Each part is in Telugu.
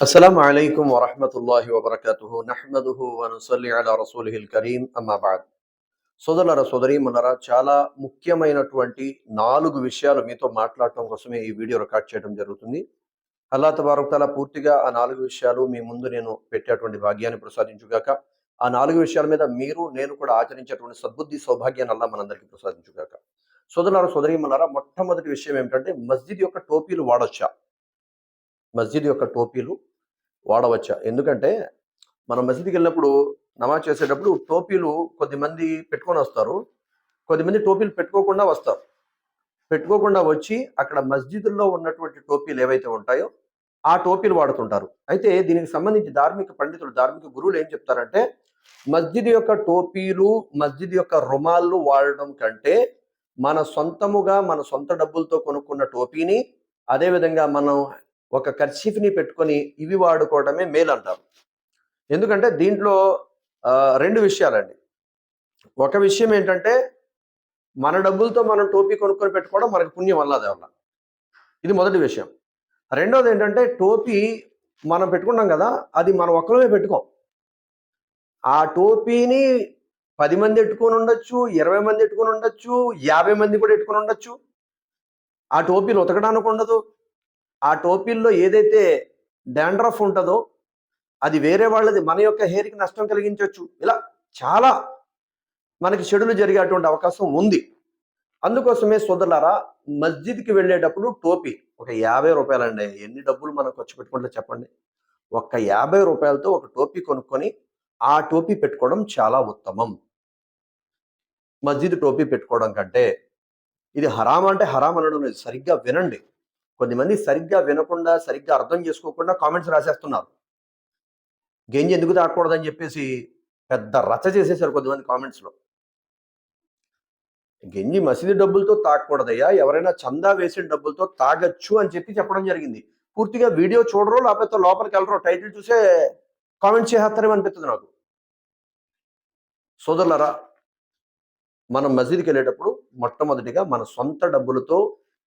السلام عليكم ورحمة الله وبركاته نحمده ونصلي على رسوله الكريم أما بعد సోదరులరా సోదరీమణులరా చాలా ముఖ్యమైనటువంటి నాలుగు విషయాలు మీతో మాట్లాడటం కోసమే ఈ వీడియో రికార్డ్ చేయడం జరుగుతుంది అల్లా తబారకుతాల పూర్తిగా ఆ నాలుగు విషయాలు మీ ముందు నేను పెట్టేటువంటి భాగ్యాన్ని ప్రసాదించుగాక ఆ నాలుగు విషయాల మీద మీరు నేను కూడా ఆచరించేటువంటి సద్బుద్ధి సౌభాగ్యాన్ని అల్లా మనందరికీ ప్రసాదించుగాక సోదరులారా సోదరీమణులారా మొట్టమొదటి విషయం ఏమిటంటే మస్జిద్ యొక్క టోపీలు వాడొచ్చా మస్జిద్ యొక్క టోపీలు వాడవచ్చా? ఎందుకంటే మనం మసీదుకి వెళ్ళినప్పుడు నమాజ్ చేసేటప్పుడు టోపీలు కొద్దిమంది పెట్టుకొని వస్తారు. కొద్దిమంది టోపీలు పెట్టుకోకుండా వస్తారు. పెట్టుకోకుండా వచ్చి అక్కడ మస్జిదుల్లో ఉన్నటువంటి టోపీలు ఏవైతే ఉంటాయో ఆ టోపీలు వాడుతుంటారు. అయితే దీనికి సంబంధించి ధార్మిక పండితులు ధార్మిక గురువులు ఏం చెప్తారంటే మస్జిద్ యొక్క టోపీలు మస్జిద్ యొక్క రుమాళ్ళు వాడడం కంటే మన సొంతముగా మన సొంత డబ్బులతో కొనుక్కున్న టోపీని అదేవిధంగా మనం ఒక కర్చీఫ్ని పెట్టుకొని ఇవి వాడుకోవడమే మేలు అంటారు ఎందుకంటే దీంట్లో రెండు విషయాలండి. ఒక విషయం ఏంటంటే మన డబ్బులతో మనం టోపీ కొనుక్కొని పెట్టుకోవడం మనకు పుణ్యం వల్ల వల్ల ఇది మొదటి విషయం. రెండోది ఏంటంటే టోపీ మనం పెట్టుకున్నాం కదా అది మనం ఒక్కరమే పెట్టుకోం. ఆ టోపీని పది మంది ఎట్టుకొని ఉండొచ్చు ఇరవై మంది ఎట్టుకొని ఉండొచ్చు యాభై మంది కూడా ఎట్టుకొని ఉండొచ్చు. ఆ టోపీలు ఉతకడానికి ఉండదు. ఆ టోపీల్లో ఏదైతే డాండ్రఫ్ ఉంటుందో అది వేరే వాళ్ళది మన యొక్క హెయిర్కి నష్టం కలిగించవచ్చు ఇలా చాలా మనకి చెడులు జరిగేటువంటి అవకాశం ఉంది. అందుకోసమే సోదరులారా మస్జిద్కి వెళ్ళేటప్పుడు టోపీ ఒక యాభై రూపాయలండి. ఎన్ని డబ్బులు మనం ఖర్చు పెట్టుకుంటే చెప్పండి. ఒక్క యాభై రూపాయలతో ఒక టోపీ కొనుక్కొని ఆ టోపీ పెట్టుకోవడం చాలా ఉత్తమం. మస్జిద్ టోపీ పెట్టుకోవడం కంటే ఇది హరాం అంటే హరాం అనడం లేదు. సరిగ్గా వినండి. కొద్దిమంది సరిగ్గా వినకుండా సరిగ్గా అర్థం చేసుకోకుండా కామెంట్స్ రాసేస్తున్నారు. గెంజి ఎందుకు తాకూడదని చెప్పేసి పెద్ద రచ్చ చేసేసారు కొద్దిమంది కామెంట్స్లో గెంజి మసీదు డబ్బులతో తాగకూడదయ్యా ఎవరైనా చందా వేసిన డబ్బులతో తాగొచ్చు అని చెప్పి చెప్పడం జరిగింది. పూర్తిగా వీడియో చూడరు లేకపోతే లోపలికి వెళ్ళరు టైటిల్ చూసే కామెంట్ చేస్తారేమో అనిపిస్తుంది నాకు. సోదరులరా మనం మసీదుకి వెళ్ళేటప్పుడు మొట్టమొదటిగా మన సొంత డబ్బులతో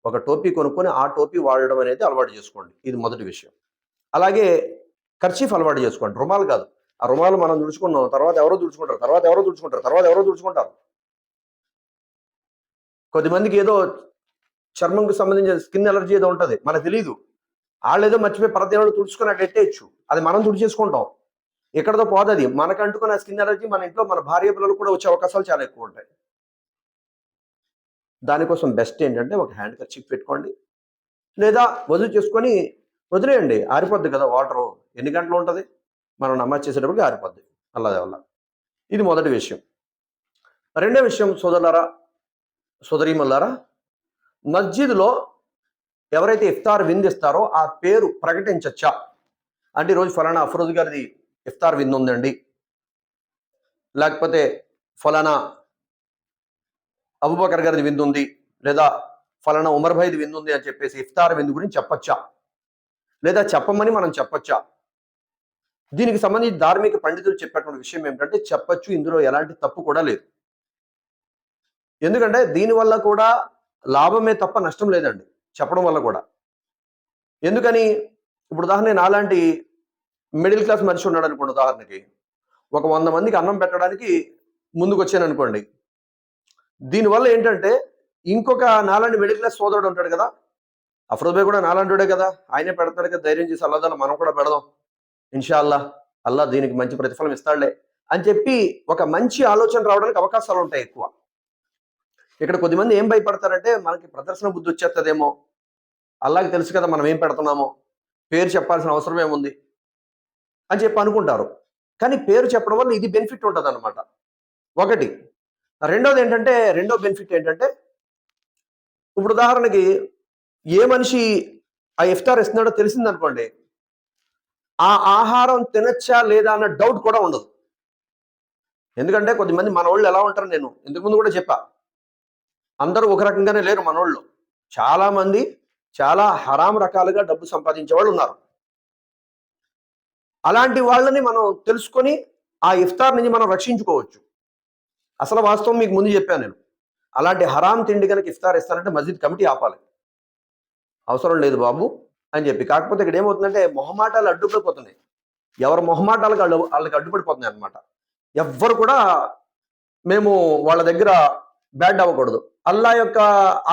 ఒక టోపీ కొనుక్కొని ఆ టోపీ వాడడం అనేది అలవాటు చేసుకోండి. ఇది మొదటి విషయం. అలాగే ఖర్చీఫ్ అలవాటు చేసుకోండి. రుమాలు కాదు. ఆ రుమాలు మనం తుడుచుకున్నాం తర్వాత ఎవరో తుడుచుకుంటారు తర్వాత ఎవరో తుడుచుకుంటారు తర్వాత ఎవరో తుడుచుకుంటారు కొద్దిమందికి ఏదో చర్మంకు సంబంధించిన స్కిన్ ఎలర్జీ ఏదో ఉంటుంది. మనకు తెలియదు వాళ్ళు ఏదో మర్చిపోయి ప్రతి తుడుచుకుని అటు ఎట్టేయచ్చు అది మనం తుడిచేసుకుంటాం. ఎక్కడతో పోదది. మనకంటుకున్న స్కిన్ ఎలర్జీ మన ఇంట్లో మన భార్య పిల్లలు కూడా వచ్చే అవకాశాలు చాలా ఎక్కువ ఉంటాయి. దానికోసం బెస్ట్ ఏంటంటే ఒక హ్యాండ్ కర్చీఫ్ పెట్టుకోండి. లేదా వదులు చేసుకొని వదిలేయండి. ఆరిపోద్ది కదా వాటరు ఎన్ని గంటలు ఉంటుంది? మనం నమాజ్ చేసేటప్పటికి ఆరిపోద్ది. అల్లదే వల్ల. ఇది మొదటి విషయం. రెండో విషయం సోదరులారా సోదరీమల్లారా మస్జిద్లో ఎవరైతే ఇఫ్తార్ విందిస్తారో ఆ పేరు ప్రకటించచ్చా? అంటే ఈరోజు ఫలానా అఫరోజ్ గారిది ఇఫ్తార్ విందు ఉందండి లేకపోతే ఫలానా అబుబకర్ గారిది విందు ఉంది లేదా ఫలానా ఉమర్ భాయ్ది విందుంది అని చెప్పేసి ఇఫ్తార్ విందు గురించి చెప్పచ్చా? లేదా చెప్పమని మనం చెప్పచ్చా? దీనికి సంబంధించి ధార్మిక పండితులు చెప్పేటువంటి విషయం ఏమిటంటే చెప్పచ్చు ఇందులో ఎలాంటి తప్పు కూడా లేదు. ఎందుకంటే దీనివల్ల కూడా లాభమే తప్ప నష్టం లేదండి చెప్పడం వల్ల కూడా. ఎందుకని? ఇప్పుడు ఉదాహరణ నాలాంటి మిడిల్ క్లాస్ మనిషి ఉన్నాడు అనుకోండి ఉదాహరణకి ఒక వంద మందికి అన్నం పెట్టడానికి ముందుకు వచ్చాను అనుకోండి దీనివల్ల ఏంటంటే ఇంకొక నాలాంటి మిడిల్ క్లాస్ సోదరుడు ఉంటాడు కదా అఫరోజ్ భాయ్ కూడా నాలాంటిడే కదా ఆయనే పెడతాడు కదా ధైర్యం చేసి అల్లాదాన్ని మనం కూడా పెడదాం. ఇన్షాల్లా అల్లా దీనికి మంచి ప్రతిఫలం ఇస్తాడులే అని చెప్పి ఒక మంచి ఆలోచన రావడానికి అవకాశాలు ఉంటాయి ఎక్కువ. ఇక్కడ కొద్దిమంది ఏం భయపడతారంటే మనకి ప్రదర్శన బుద్ధి వచ్చేస్తుందేమో అల్లాకి తెలుసు కదా మనం ఏం పెడుతున్నామో పేరు చెప్పాల్సిన అవసరం ఏముంది అని చెప్పి అనుకుంటారు. కానీ పేరు చెప్పడం వల్ల ఇది బెనిఫిట్ ఉంటుంది అనమాట ఒకటి రెండోది ఏంటంటే రెండో బెనిఫిట్ ఏంటంటే ఇప్పుడు ఉదాహరణకి ఏ మనిషి ఆ ఇఫ్తార్ ఇస్తున్నాడో తెలిసిందనుకోండి ఆ ఆహారం తినచ్చా లేదా అన్న డౌట్ కూడా ఉండదు. ఎందుకంటే కొద్దిమంది మన వాళ్ళు ఎలా ఉంటారు నేను ఇంతకుముందు కూడా చెప్పా అందరూ ఒక రకంగానే లేరు మన వాళ్ళు చాలా మంది చాలా హరాం రకాలుగా డబ్బు సంపాదించే వాళ్ళు ఉన్నారు. అలాంటి వాళ్ళని మనం తెలుసుకొని ఆ ఇఫ్తార్ నుంచి మనం రక్షించుకోవచ్చు. అసలు వాస్తవం మీకు ముందు చెప్పాను నేను. అలాంటి హరాం తిండి కనుక ఇఫ్తార్ ఇస్తారంటే మస్జిద్ కమిటీ ఆపాలి. అవసరం లేదు బాబు అని చెప్పి. కాకపోతే ఇక్కడ ఏమవుతుందంటే మొహమాటాలు అడ్డుపడిపోతున్నాయి. ఎవరు మొహమాటాలకు వాళ్ళు వాళ్ళకి అడ్డుపడిపోతున్నాయి అనమాట ఎవ్వరు కూడా మేము వాళ్ళ దగ్గర బ్యాడ్ అవ్వకూడదు. అల్లా యొక్క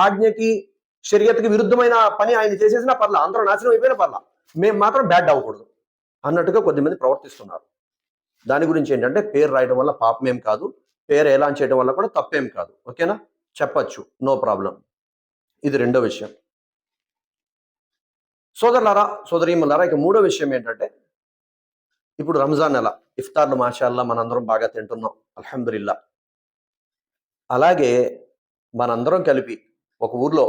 ఆజ్ఞకి షరియత్కి విరుద్ధమైన పని ఆయన చేసేసినా పర్లా అందరూ నాశనం అయిపోయినా పర్లా మేము మాత్రం బ్యాడ్ అవ్వకూడదు అన్నట్టుగా కొద్దిమంది ప్రవర్తిస్తున్నారు. దాని గురించి ఏంటంటే పేరు రాయడం వల్ల పాపమేం కాదు. పేరు ఎలాన్ చేయడం వల్ల కూడా తప్పేం కాదు. ఓకేనా? చెప్పచ్చు. No problem. ఇది రెండో విషయం. సోదరులారా సోదరీములారా ఇక మూడో విషయం ఏంటంటే ఇప్పుడు రంజాన్ నెల ఇఫ్తార్లు మాషాల్లా మనందరం బాగా తింటున్నాం. అల్హమ్దుల్లా అలాగే మనందరం కలిపి ఒక ఊర్లో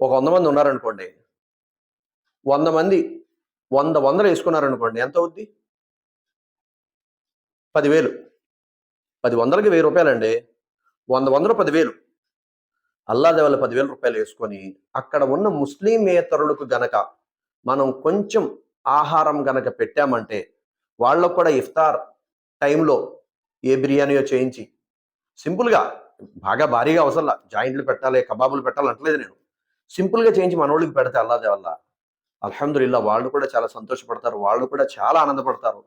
ఒక వంద మంది ఉన్నారనుకోండి వంద మంది వంద వందలు వేసుకున్నారనుకోండి ఎంత అవుద్ది? పదివేలు. పది వందలకి వెయ్యి రూపాయలండి. వంద వందలు పదివేలు. అల్లాదే వాళ్ళ పదివేల రూపాయలు వేసుకొని అక్కడ ఉన్న ముస్లిమేతరులకు గనక మనం కొంచెం ఆహారం గనక పెట్టామంటే వాళ్ళకు కూడా ఇఫ్తార్ టైంలో ఏ బిర్యానీయో చేయించి సింపుల్గా బాగా భారీగా అవసరంలా జాయింట్లు పెట్టాలి కబాబులు పెట్టాలి అంటలేదు నేను. సింపుల్గా చేయించి మన వాళ్ళకి పెడితే అల్లాదే వల్ల అల్హమ్దుల్లా వాళ్ళు కూడా చాలా సంతోషపడతారు వాళ్ళు కూడా చాలా ఆనందపడతారు.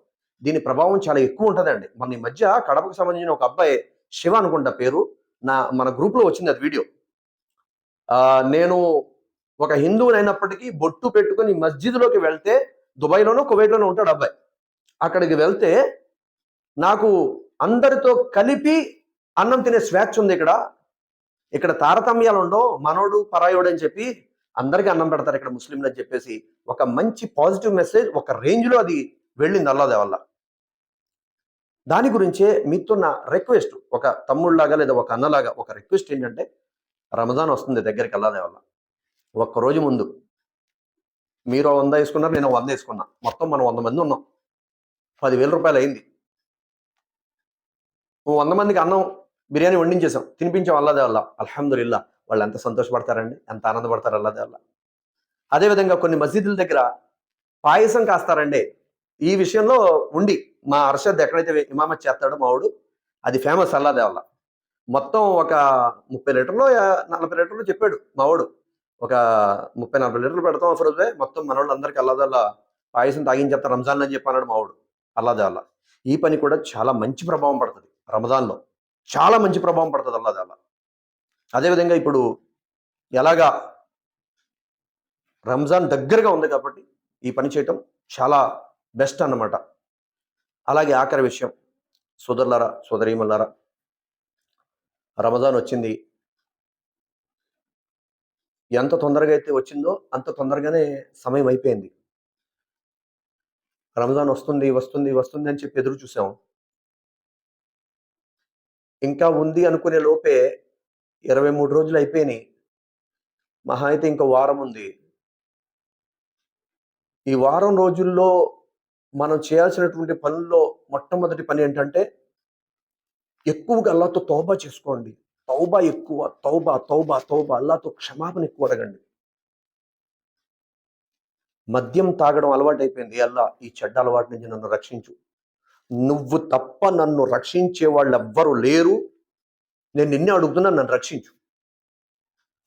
దీని ప్రభావం చాలా ఎక్కువ ఉంటుందండి. మన ఈ మధ్య కడపకు సంబంధించిన ఒక అబ్బాయి శివ అనుకుంటా పేరు నా మన గ్రూప్లో వచ్చింది అది వీడియో. నేను ఒక హిందువుని అయినప్పటికీ బొట్టు పెట్టుకొని మస్జిద్లోకి వెళ్తే దుబాయ్లోనో కువైట్లోనో ఉంటాడు అబ్బాయి. అక్కడికి వెళ్తే నాకు అందరితో కలిపి అన్నం తినే స్వేచ్ఛ ఉంది ఇక్కడ. ఇక్కడ తారతమ్యాలు ఉండవు మనోడు పరాయోడు అని చెప్పి అందరికీ అన్నం పెడతారు ఇక్కడ ముస్లింలు అని చెప్పేసి. ఒక మంచి పాజిటివ్ మెసేజ్ ఒక రేంజ్లో అది వెళ్ళింది అల్లాదే వల్ల దాని గురించే మీతో నా రిక్వెస్ట్ ఒక తమ్ముళ్ళలాగా లేదా ఒక అన్నలాగా ఒక రిక్వెస్ట్ ఏంటంటే రమజాన్ వస్తుంది దగ్గరికి అల్లాదే వల్ల ఒక్క రోజు ముందు. మీరు వంద వేసుకున్నారు నేను వంద వేసుకున్నా. మొత్తం మనం వంద మంది ఉన్నాం. పదివేల రూపాయలు అయింది. వంద మందికి అన్నం బిర్యానీ వండించేసాం తినిపించాం అల్లాదే వల్ల అల్హమ్దుల్లా వాళ్ళు ఎంత సంతోషపడతారండి? ఎంత ఆనందపడతారు అల్లాదే వల్ల అదేవిధంగా కొన్ని మసీదుల దగ్గర పాయసం కాస్తారండి. ఈ విషయంలో ఉండి మా అర్షద్ ఎక్కడైతే ఇమామత్ చేస్తాడో మావాడు అది ఫేమస్ అల్లాదే వల్ల మొత్తం ఒక ముప్పై లీటర్లు నలభై లీటర్లు చెప్పాడు మావుడు ఒక ముప్పై నలభై లీటర్లు పెడతాం అఫరోజే మొత్తం మనోళ్ళు అందరికీ అల్లాదల్లా పాయసం తాగించేస్తా రంజాన్ అని చెప్పి అన్నాడు మావాడు అల్లాదే ఈ పని కూడా చాలా మంచి ప్రభావం పడుతుంది రమదాన్లో చాలా మంచి ప్రభావం పడుతుంది అల్లాదల్లా అదేవిధంగా ఇప్పుడు ఎలాగా రంజాన్ దగ్గరగా ఉంది కాబట్టి ఈ పని చేయటం చాలా బెస్ట్ అన్నమాట. అలాగే ఆఖరి విషయం. సోదరులారా సోదరీమల్లారా రమజాన్ వచ్చింది. ఎంత తొందరగా అయితే వచ్చిందో అంత తొందరగానే సమయం అయిపోయింది. రంజాన్ వస్తుంది వస్తుంది వస్తుంది అని చెప్పి ఎదురు చూసాం. ఇంకా ఉంది అనుకునే లోపే ఇరవై మూడు రోజులు అయిపోయినాయి. మహా అయితే ఇంకో వారం ఉంది. ఈ వారం రోజుల్లో మనం చేయాల్సినటువంటి పనుల్లో మొట్టమొదటి పని ఏంటంటే ఎక్కువగా అల్లాతో తౌబా చేసుకోండి. తౌబా ఎక్కువ తౌబా తౌబా తౌబా అల్లాతో క్షమాపణ ఎక్కువ అడగండి. మద్యం తాగడం అలవాటు అయిపోయింది అల్లా ఈ చెడ్డ అలవాటు నుంచి నన్ను రక్షించు. నువ్వు తప్ప నన్ను రక్షించే వాళ్ళు ఎవ్వరు లేరు. నేను నిన్నే అడుగుతున్నా నన్ను రక్షించు.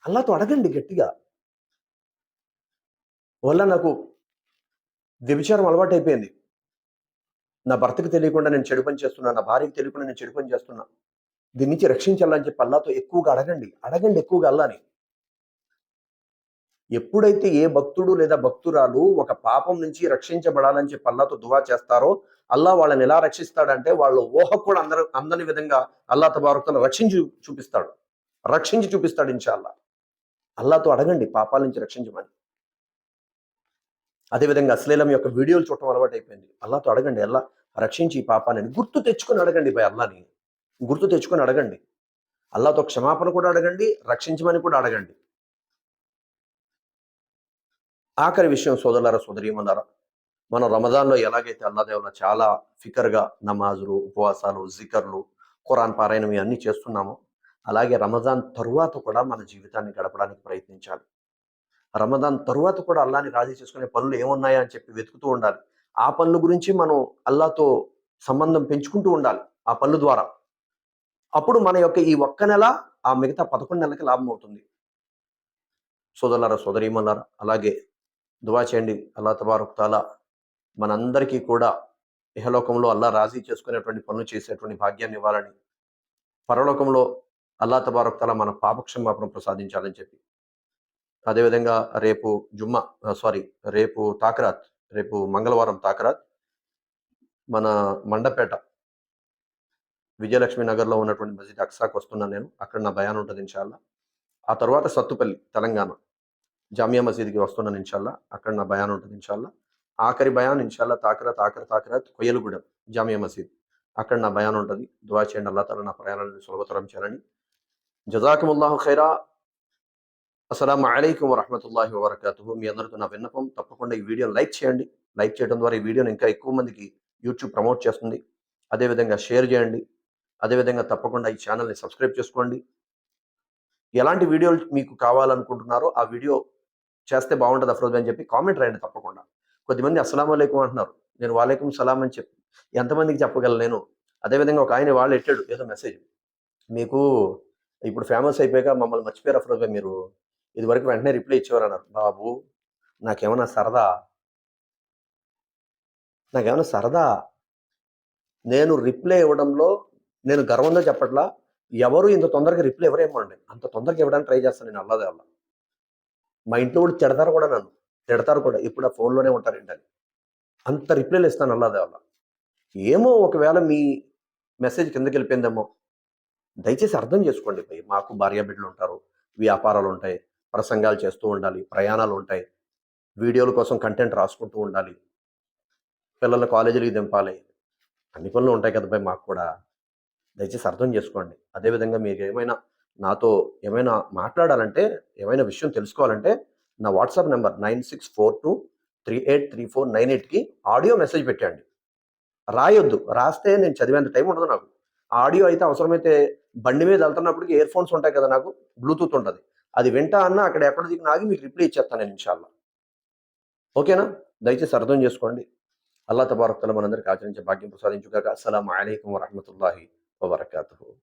అల్లాతో అడగండి గట్టిగా. వల్ల నాకు వ్యభిచారం అలవాటు అయిపోయింది నా భర్తకు తెలియకుండా నేను చెడు పని చేస్తున్నా నా భార్యకి తెలియకుండా నేను చెడు పని చేస్తున్నా. దీని నుంచి రక్షించాలని చెప్పి అల్లాతో ఎక్కువగా అడగండి. అడగండి ఎక్కువగా అల్లాని. ఎప్పుడైతే ఏ భక్తుడు లేదా భక్తురాలు ఒక పాపం నుంచి రక్షించబడాలని చెప్పి అల్లాతో దువా చేస్తారో అల్లా వాళ్ళని ఎలా రక్షిస్తాడంటే వాళ్ళ ఊహ కూడా అందరూ అందని విధంగా అల్లా తబారుతను రక్షించి చూపిస్తాడు. రక్షించి చూపిస్తాడు ఇన్షాల్లా అల్లాతో అడగండి పాపాల నుంచి రక్షించమని. అదేవిధంగా అశ్లీలం యొక్క వీడియోలు చూడటం అలవాటు అయిపోయింది అల్లాతో అడగండి అల్లా రక్షించి ఈ పాపాన్ని గుర్తు తెచ్చుకొని అడగండి భయ అల్లాని. గుర్తు తెచ్చుకొని అడగండి. అల్లాతో క్షమాపణ కూడా అడగండి రక్షించమని కూడా అడగండి. ఆఖరి విషయం సోదరులారా సోదరీమన్నారా మనం రమదాన్లో ఎలాగైతే అల్లాదేవుల చాలా ఫికర్గా నమాజులు ఉపవాసాలు జికర్లు ఖురాన్ పారాయణం ఇవన్నీ చేస్తున్నామో అలాగే రమజాన్ తరువాత కూడా మన జీవితాన్ని గడపడానికి ప్రయత్నించాలి. రమదాన్ తరువాత కూడా అల్లాని రాజీ చేసుకునే పనులు ఏమున్నాయా అని చెప్పి వెతుకుతూ ఉండాలి. ఆ పనుల గురించి మనం అల్లాతో సంబంధం పెంచుకుంటూ ఉండాలి ఆ పనుల ద్వారా. అప్పుడు మన యొక్క ఈ ఒక్క నెల ఆ మిగతా పదకొండు నెలలకి లాభం అవుతుంది. సోదరులారా సోదరీమన్నారా అలాగే దువా చేయండి. అల్లా తబారుక్తాలా మనందరికీ కూడా ఇహలోకంలో అల్లా రాజీ చేసుకునేటువంటి పనులు చేసేటువంటి భాగ్యాన్ని ఇవ్వాలని పరలోకంలో అల్లా తబారుక్తాల మన పాపక్షమాపణ ప్రసాదించాలని చెప్పి అదేవిధంగా రేపు జుమ్మా సారీ రేపు తాకరాత్ రేపు మంగళవారం తాకరాత్ మన మండపేట విజయలక్ష్మి నగర్లో ఉన్నటువంటి మసీద్ అక్సాకు వస్తున్నాను నేను. అక్కడ నా బయాన్ ఉంటుంది ఇన్షాల్లా. ఆ తర్వాత సత్తుపల్లి తెలంగాణ జామియా మసీద్కి వస్తున్నాను ఇన్షాల్లా. అక్కడ నా బయాన్ ఉంటుంది ఇన్షాల్లా. ఆఖరి బయాన్ ఇన్షాల్లా తాకరాత్ ఆఖరి తాకరాత్ కొయ్యలగూడెం జామియా మసీద్. అక్కడ నా బయాన్ ఉంటుంది. దువా చేయండి. అల్లా తల నా ప్రయాణాలను సులభతరం చేయాలని. జజాకముల్లాహు ఖైరా. అస్సలం అలైకుం వరహమతుల్లాహి వబర్కాతుహు. మీ అందరితో నా విన్నపం తప్పకుండా ఈ వీడియో లైక్ చేయండి. లైక్ చేయడం ద్వారా ఈ వీడియోని ఇంకా ఎక్కువ మందికి యూట్యూబ్ ప్రమోట్ చేస్తుంది. అదేవిధంగా షేర్ చేయండి. అదేవిధంగా తప్పకుండా ఈ ఛానల్ని సబ్స్క్రైబ్ చేసుకోండి. ఎలాంటి వీడియోలు మీకు కావాలనుకుంటున్నారో ఆ వీడియో చేస్తే బాగుంటుంది అఫ్రోజ్ అని చెప్పి కామెంట్ రాయండి తప్పకుండా. కొద్దిమంది అస్సలం అయికం అంటున్నారు. నేను వాలేకం సలాం అని చెప్పి ఎంతమందికి చెప్పగలను నేను? అదేవిధంగా ఒక ఆయన వాళ్ళు ఎట్టాడు? ఏదో మెసేజ్. మీకు ఇప్పుడు ఫేమస్ అయిపోయాక మమ్మల్ని మర్చిపోయారు అఫ్రోజ్ మీరు. ఇది వరకు వెంటనే రిప్లై ఇచ్చేవారు అన్నారు బాబు నాకేమన్నా సరదా? నాకేమైనా సరదా? నేను రిప్లై ఇవ్వడంలో నేను గర్వంగా చెప్పట్లా? ఎవరు ఇంత తొందరగా రిప్లై ఎవరేమండి అంత తొందరగా ఇవ్వడానికి ట్రై చేస్తాను నేను అల్లదే అల్ల మా ఇంట్లో కూడా తిడతారు కూడా నన్ను. తిడతారు కూడా. ఇప్పుడు ఆ ఫోన్లోనే ఉంటారు ఏంటని అంత రిప్లైలు ఇస్తాను అల్లదే వల్ల. ఏమో ఒకవేళ మీ మెసేజ్ కిందకి వెళ్ళిపోయిందేమో. దయచేసి అర్థం చేసుకోండి పోయి మాకు భార్య బిడ్డలు ఉంటారు. వ్యాపారాలు ఉంటాయి. ప్రసంగాలు చేస్తూ ఉండాలి ప్రయాణాలు ఉంటాయి. వీడియోల కోసం కంటెంట్ రాసుకుంటూ ఉండాలి. పిల్లల కాలేజీలకి దింపాలి. అన్ని పనులు ఉంటాయి కదా భయ్ మాకు కూడా. దయచేసి అర్థం చేసుకోండి. అదేవిధంగా మీరు ఏమైనా నాతో ఏమైనా మాట్లాడాలంటే ఏమైనా విషయం తెలుసుకోవాలంటే నా WhatsApp number nine six four two three eight three four nine ఎయిట్కి ఆడియో మెసేజ్ పెట్టండి రాయొద్దు. రాస్తే నేను చదివేంత టైం ఉండదు నాకు. ఆడియో అయితే అవసరమైతే బండి మీద వెళ్తున్నప్పటికి ఇయర్ ఫోన్స్ ఉంటాయి కదా నాకు. బ్లూటూత్ ఉంటుంది. అది వింటా అన్న అక్కడ ఎక్కడ దిగిన ఆగి మీకు రిప్లై ఇచ్చేస్తాను నేను ఇన్షాల్లా. ఓకేనా? దయచేసి అర్థం చేసుకోండి. అల్లా తబారక్ మనందరికీ ఆచరించే భాగ్యం ప్రసాదించుగాక. అస్సలం అయికం వరహమతుల్లాహి వబర్కాతు